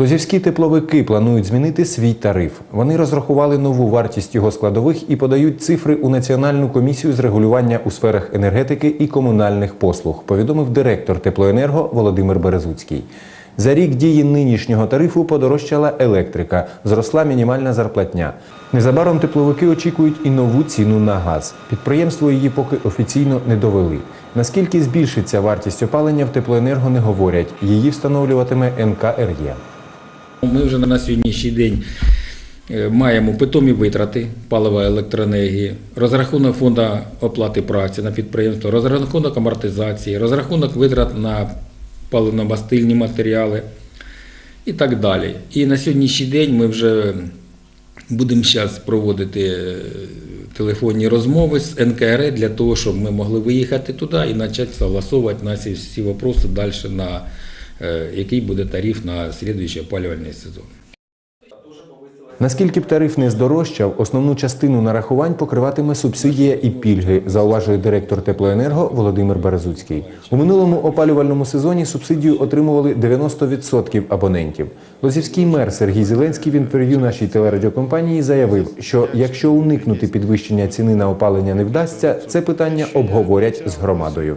Лозівські тепловики планують змінити свій тариф. Вони розрахували нову вартість його складових і подають цифри у Національну комісію з регулювання у сферах енергетики і комунальних послуг, повідомив директор теплоенерго Володимир Березуцький. За рік дії нинішнього тарифу подорожчала електрика, зросла мінімальна зарплатня. Незабаром тепловики очікують і нову ціну на газ. Підприємство її поки офіційно не довели. Наскільки збільшиться вартість опалення в теплоенерго не говорять. Її встановлюватиме НКРЄ. Ми вже на сьогоднішній день е, маємо питомі витрати палива електроенергії, розрахунок фонду оплати праці на підприємство, розрахунок амортизації, розрахунок витрат на паливно-мастильні матеріали і так далі. І на сьогоднішній день ми вже будемо зараз проводити е, телефонні розмови з НКР для того, щоб ми могли виїхати туди і почати согласовувати наші всі вопроси далі на який буде тариф на слідуючий опалювальний сезон. Наскільки б тариф не здорожчав, основну частину нарахувань покриватиме субсидія і пільги, зауважує директор теплоенерго Володимир Березуцький. У минулому опалювальному сезоні субсидію отримували 90% абонентів. Лозівський мер Сергій Зеленський в інтерв'ю нашій телерадіокомпанії заявив, що якщо уникнути підвищення ціни на опалення не вдасться, це питання обговорять з громадою.